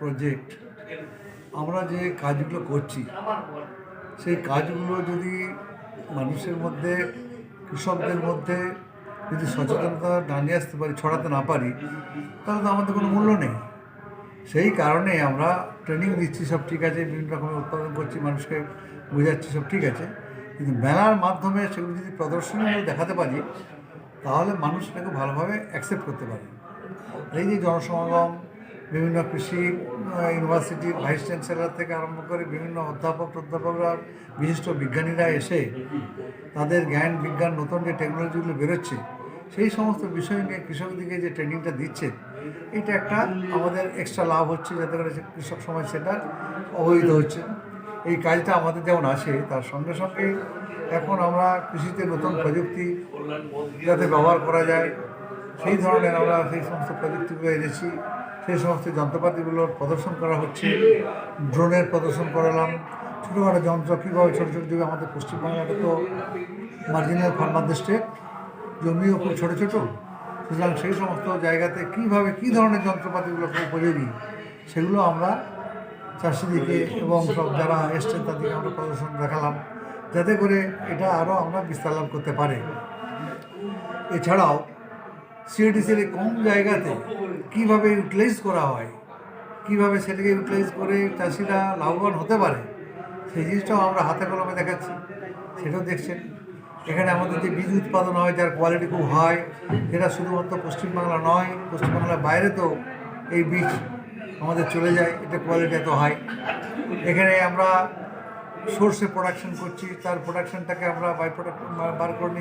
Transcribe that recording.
Project আমরা যে কাজগুলো করছি, সেই কাজগুলো যদি মানুষের মধ্যে, কৃষকদের মধ্যে যদি সচেতনতা না নিয়ে আসতে পারি, ছড়াতে না পারি, তাহলে তো আমাদের কোনো মূল্য নেই। সেই কারণে আমরা ট্রেনিং দিচ্ছি, সব ঠিক আছে, বিভিন্ন রকমের উৎপাদন করছি, মানুষকে বোঝাচ্ছি, সব ঠিক আছে। কিন্তু মেলার মাধ্যমে সেগুলো যদি প্রদর্শনীগুলো দেখাতে পারি, তাহলে মানুষ সেটাকে ভালোভাবে অ্যাকসেপ্ট করতে পারে। এই যে জনসমাগম বিভিন্ন কৃষি ইউনিভার্সিটির ভাইস চ্যান্সেলর থেকে আরম্ভ করে বিভিন্ন অধ্যাপক অধ্যাপকরা বিশিষ্ট বিজ্ঞানীরা এসে তাদের জ্ঞান, বিজ্ঞান, নতুন যে টেকনোলজিগুলো বেরোচ্ছে, সেই সমস্ত বিষয় নিয়ে কৃষকদিকে যে ট্রেনিংটা দিচ্ছে, এটা একটা আমাদের এক্সট্রা লাভ হচ্ছে যাতে করে কৃষক সমাজ সেটা অবহিত হচ্ছে। এই কাজটা আমাদের যেমন আছে, তার সঙ্গে সঙ্গে এখন আমরা কৃষিতে নতুন প্রযুক্তি যাতে ব্যবহার করা যায় সেই ধরনের আমরা সেই সমস্ত প্রযুক্তিগুলো এনেছি, সেই সমস্ত যন্ত্রপাতিগুলোর প্রদর্শন করা হচ্ছে, ড্রোনের প্রদর্শন করালাম, ছোটোখাটো যন্ত্র কীভাবে ছোটো ছোটো যুগে আমাদের পশ্চিমবাংলাটা তো মার্জিনাল ফার্মারদের স্টেট জমিও খুব ছোটো ছোটো, সুতরাং সেই সমস্ত জায়গাতে কীভাবে কী ধরনের যন্ত্রপাতিগুলো খুব উপযোগী সেগুলো আমরা চাষিদিকে এবং সব যারা এসছেন তাদেরকে আমরা প্রদর্শন দেখালাম, যাতে করে এটা আরও আমরা বিস্তার লাভ করতে পারে। এছাড়াও সিএডিসির এই কম জায়গাতে কীভাবে ইউটিলাইজ করা হয়, কীভাবে সেটাকে ইউটিলাইজ করে চাষিরা লাভবান হতে পারে, সেই জিনিসটাও আমরা হাতে কলমে দেখাচ্ছি, সেটাও দেখছেন। এখানে আমাদের যে বীজ উৎপাদন হয়, যার কোয়ালিটি খুব হাই যেটা শুধুমাত্র পশ্চিমবাংলা নয়, পশ্চিমবাংলার বাইরে তো এই বীজ আমাদের চলে যায় এটা কোয়ালিটি এত হাই এখানে আমরা সোর্সে প্রোডাকশন করছি, তার প্রোডাকশনটাকে আমরা বাই প্রোডাক্ট বার করে